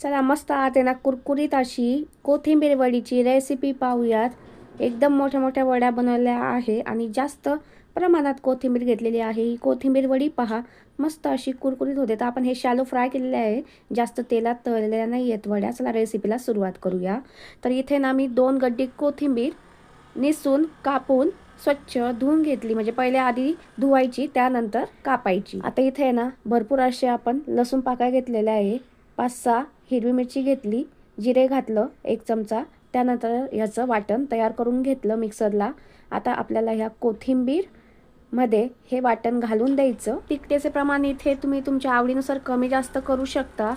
चला मस्त आज आहे ना कुरकुरीत अशी कोथिंबीर वडीची रेसिपी पाहूयात. एकदम मोठ्या मोठ्या वड्या बनवल्या आहे आणि जास्त प्रमाणात कोथिंबीर घेतलेली आहे. ही कोथिंबीर वडी पहा मस्त अशी कुरकुरीत होते. तर आपण हे शॅलो फ्राय केलेले आहे. जास्त तेलात तळलेल्या नाही आहेत वड्या. चला रेसिपीला सुरुवात करूया. तर इथे ना मी दोन गड्डी कोथिंबीर निसून कापून स्वच्छ धुवून घेतली. म्हणजे पहिले आधी धुवायची त्यानंतर कापायची. आता इथे आहे ना भरपूर असे आपण लसूण पाकळ्या घेतलेल्या आहे. पाच सहा हिरवी मिरची घेतली जिरे घातलं एक चमचा त्यानंतर ह्याचं वाटण तयार करून घेतलं मिक्सरला. आता आपल्याला ह्या कोथिंबीरमध्ये हे वाटण घालून द्यायचं. तिखटेचे प्रमाण इथे तुम्ही तुमच्या आवडीनुसार कमी जास्त करू शकता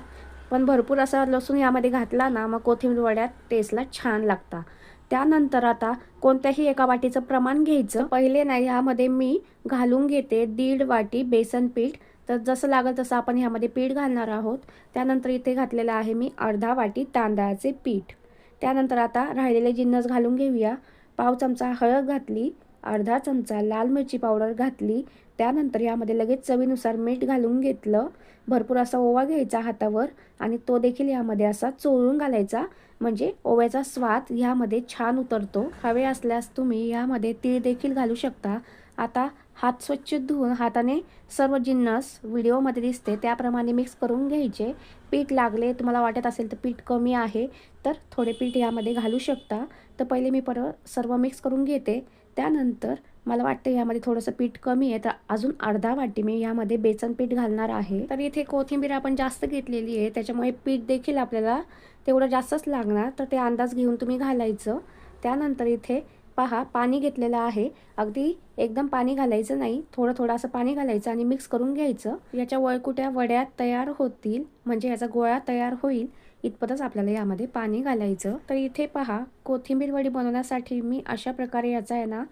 पण भरपूर असा लसूण यामध्ये घातला ना मग कोथिंबीर वड्यात टेस्टला छान लागता. त्यानंतर आता कोणत्याही एका वाटीचं प्रमाण घ्यायचं. पहिले ना ह्यामध्ये मी घालून घेते दीड वाटी बेसन पीठ तर जसं लागेल तसं आपण ह्यामध्ये पीठ घालणार आहोत. त्यानंतर इथे घातलेलं आहे मी अर्धा वाटी तांदळाचे पीठ. त्यानंतर आता राहिलेले जिन्नस घालून घेऊया. पाव चमचा हळद घातली अर्धा चमचा लाल मिरची पावडर घातली. त्यानंतर यामध्ये लगेच चवीनुसार मीठ घालून घेतलं. भरपूर असा ओवा घ्यायचा हातावर आणि तो देखील यामध्ये असा चोळून घालायचा. म्हणजे ओव्याचा स्वाद ह्यामध्ये छान उतरतो. हवे असल्यास तुम्ही यामध्ये तीळ देखील घालू शकता. आता हात स्वच्छ धुवून हाताने सर्व जिन्नस व्हिडिओमध्ये दिसते. त्याप्रमाणे मिक्स करून घ्यायचे. पीठ लागले तुम्हाला वाटत असेल तर पीठ कमी आहे तर थोडे पीठ यामध्ये घालू शकता. तर पहिले मी परत सर्व मिक्स करून घेते. त्यानंतर मला वाटतं यामध्ये थोडंसं पीठ कमी आहे तर अजून अर्धा वाटी मी यामध्ये बेसन पीठ घालणार आहे. तर इथे कोथिंबीर आपण जास्त घेतलेली आहे त्याच्यामुळे पीठ देखील आपल्याला तेवढं जास्तच लागणार. तर ते अंदाज घेऊन तुम्ही घालायचं. त्यानंतर इथे पहा पाणी घेतलेलं आहे. अगदी एकदम पाणी घालायचं नाही. थोडं थोडं असं पाणी घालायचं आणि मिक्स करून घ्यायचं. याच्या वळकुट्या वड्या तयार होतील. म्हणजे याचा गोळा तयार होईल. इतपतच आपल्याला यामध्ये पाणी घालायचं. तर इथे पहा कोथिंबीर वडी बनवण्यासाठी मी अशा प्रकारे याचा आहे ना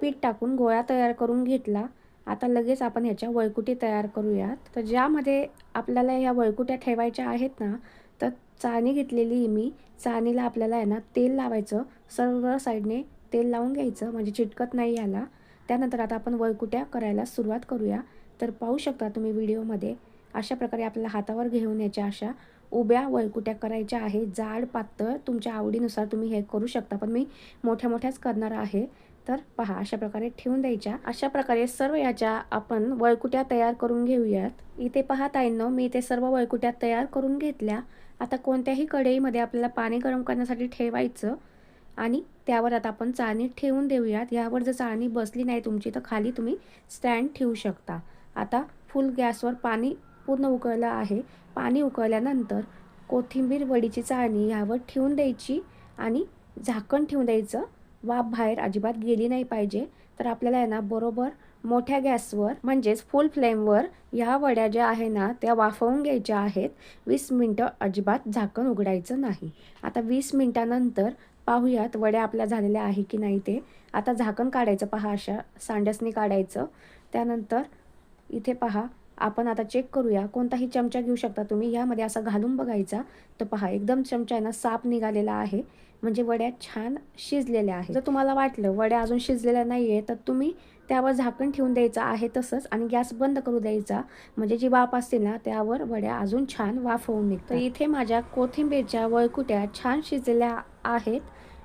पीठ टाकून गोळा तयार करून घेतला. आता लगेच आपण ह्याच्या वळकुटी तयार करूयात. तर ज्यामध्ये आपल्याला ह्या वळकुट्या ठेवायच्या आहेत ना तर चाळणी घेतलेली मी. चाळणीला आपल्याला आहे ना तेल लावायचं. सर्व साईडने तेल लावून घ्यायचं म्हणजे चिटकत नाही याला. त्यानंतर आता आपण वळकुट्या करायला सुरुवात करूया. तर पाहू शकता तुम्ही व्हिडिओमध्ये अशा प्रकारे आपल्याला हातावर घेऊन याच्या अशा उभ्या वळकुट्या करायच्या आहे. जाड पातळ तुमच्या आवडीनुसार तुम्ही हे करू शकता पण मी मोठ्या मोठ्याच करणार आहे. तर पहा अशा प्रकारे ठेवून द्यायच्या. अशा प्रकारे सर्व याच्या आपण वळकुट्या तयार करून घेऊयात. इथे पहा ताईंनो मी इथे सर्व वळकुट्या तयार करून घेतल्या. आता कोणत्याही कढईमध्ये आपल्याला पाणी गरम करण्यासाठी ठेवायचं आणि त्यावर आता आपण चाळणी ठेवून देऊयात. यावर जर चाळणी बसली नाही तुमची तर खाली तुम्ही स्टँड ठेवू शकता. आता फुल गॅसवर पाणी पूर्ण उकळलं आहे. पाणी उकळल्यानंतर कोथिंबीर वडीची चाळणी यावर ठेवून द्यायची आणि झाकण ठेवून द्यायचं. वाफ बाहेर अजिबात गेली नाही पाहिजे. तर आपल्याला आहे ना बरोबर मोठ्या गॅसवर म्हणजेच फुल फ्लेमवर ह्या वड्या ज्या आहे ना त्या वाफवून घ्यायच्या आहेत. वीस मिनटं अजिबात झाकण उघडायचं नाही. आता वीस मिनटानंतर पाहूयात वड्या आपल्या झालेल्या आहे की नाही ते. आता झाकण काढायचं पहा अशा सांडसनी काढायचं. त्यानंतर इथे पहा आपण आता चेक करूया. कोणताही चमचा घेऊ शकता तुम्ही. यामध्ये असा घालून बघायचा. तर पहा एकदम चमचा ना साप निघालेला आहे. म्हणजे वड्या छान शिजलेल्या आहेत. जर तुम्हाला वाटलं वड्या अजून शिजलेल्या नाही आहे तर तुम्ही त्यावर झाकण ठेवून द्यायचं आहे तसंच आणि गॅस बंद करू द्यायचा. म्हणजे जी वाफ असते ना त्यावर वड्या अजून छान वाफ होऊन निघतात. तर इथे माझ्या कोथिंबीरच्या वळकुट्या छान शिजलेल्या आहेत.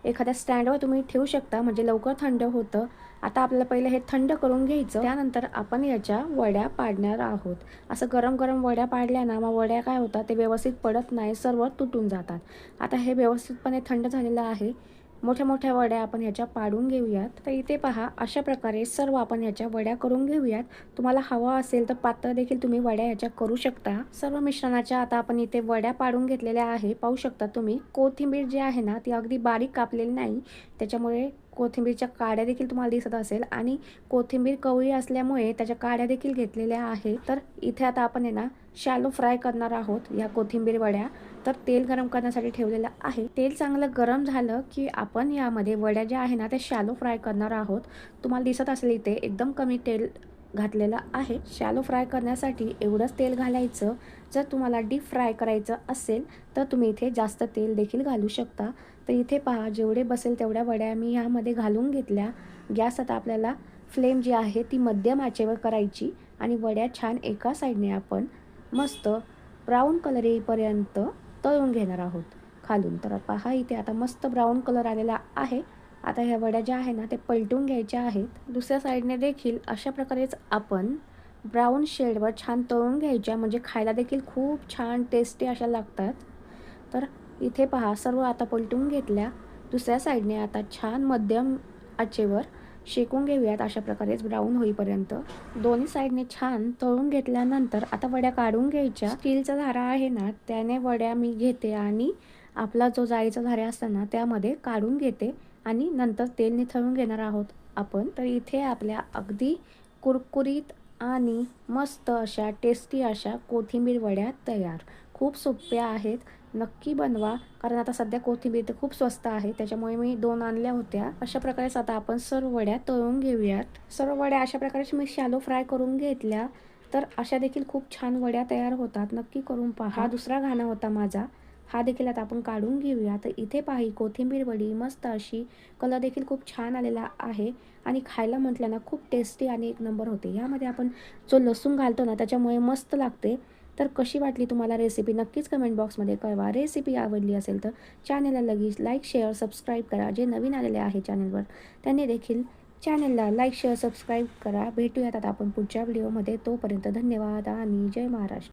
एखाद्या स्टँडवर तुम्ही ठेवू शकता म्हणजे लवकर थंड होतं. आता आपल्याला पहिलं हे थंड करून घ्यायचं. त्यानंतर आपण याच्या वड्या पाडणार आहोत. असं गरम गरम वड्या पाडल्या ना मग वड्या काय होतात? ते व्यवस्थित पडत नाही सर्व तुटून जातात. आता हे व्यवस्थितपणे थंड झालेलं आहे. मोठ्या मोठ्या वड्या आपण ह्याच्या पाडून घेऊयात. तर इथे पहा अशा प्रकारे सर्व आपण ह्याच्या वड्या करून घेऊयात. तुम्हाला हवा असेल तर पातळ देखील तुम्ही वड्या ह्याच्या करू शकता. सर्व मिश्रणाच्या आता आपण इथे वड्या पाडून घेतलेल्या आहे. पाहू शकता तुम्ही कोथिंबीर जी आहे ना ती अगदी बारीक कापलेली नाही. त्याच्यामुळे कोथिंबीरच्या काड्या देखील तुम्हाला दिसत असेल आणि कोथिंबीर कवळी असल्यामुळे त्याच्या काड्या देखील घेतलेल्या आहे. तर इथे आता आपण आहे ना शॅलो फ्राय करणार आहोत या कोथिंबीर वड्या. तर तेल गरम करण्यासाठी ठेवलेलं आहे. तेल चांगलं गरम झालं की आपण यामध्ये वड्या ज्या आहे ना त्या शॅलो फ्राय करणार आहोत. तुम्हाला दिसत असेल इथे एकदम कमी तेल घातलेलं आहे. शॅलो फ्राय करण्यासाठी एवढंच तेल घालायचं. जर तुम्हाला डीप फ्राय करायचं असेल तर तुम्ही इथे जास्त तेल देखील घालू शकता. तर इथे पहा जेवढे बसेल तेवढ्या वड्या मी ह्यामध्ये घालून घेतल्या. गॅस आता आपल्याला फ्लेम जी आहे ती मध्यम आचेवर करायची आणि वड्या छान एका साईडने आपण मस्त ब्राऊन कलर येईपर्यंत तळून घेणार आहोत खालून. तर पहा इथे आता मस्त ब्राऊन कलर आलेला आहे. आता ह्या वड्या ज्या आहे ना ते पलटून घ्यायच्या आहेत. दुसऱ्या साईडने देखील अशा प्रकारेच आपण ब्राऊन शेडवर छान तळून घ्यायच्या म्हणजे खायला देखील खूप छान टेस्टी अशा लागतात. तर इथे पहा सर्व आता पलटून घेतल्या. दुसऱ्या साईडने आता छान मध्यम आचेवर शेकून घेऊयात अशा प्रकारेच ब्राऊन होईपर्यंत. दोन्ही साईडने छान तळून घेतल्यानंतर आता वड्या काढून घ्यायच्या. स्टीलचा धारा आहे ना त्याने वड्या मी घेते आणि आपला जो जाळीचा धारा असताना त्यामध्ये काढून घेते आणि नंतर तेल निथळून घेणार आहोत आपण. तर इथे आपल्या अगदी कुरकुरीत आणि मस्त अशा टेस्टी अशा कोथिंबीर वड्या तयार. खूप सोप्या आहेत. नक्की बनवा कारण आता सध्या कोथिंबीर तर खूप स्वस्त आहे. त्याच्यामुळे मी दोन आणल्या होत्या. अशा प्रकारेच आता आपण सर्व वड्या तळून घेऊयात. सर्व वड्या अशा प्रकारे मी शॅलो फ्राय करून घेतल्या. तर अशा देखील खूप छान वड्या तयार होतात. नक्की करून पहा. हा दुसरा घाणा होता माझा. हा देखील आता आपण काढून घेऊया. तर इथे पाही कोथिंबीर वडी मस्त अशी कलर देखील खूप छान आलेला आहे. आणि खायला म्हटलं ना खूप टेस्टी आणि एक नंबर होते. यामध्ये आपण जो लसूण घालतो ना त्याच्यामुळे मस्त लागते. तर कशी वाटली तुम्हाला रेसिपी नक्कीच कमेंट बॉक्समध्ये कळवा. रेसिपी आवडली असेल तर चॅनलला लगेच लाईक शेअर सबस्क्राईब करा. जे नवीन आलेले आहे चॅनलवर त्यांनी देखील चॅनलला लाईक शेअर सबस्क्राईब करा. भेटूयात आता आपण पुढच्या व्हिडिओमध्ये तोपर्यंत धन्यवाद आणि जय महाराष्ट्र.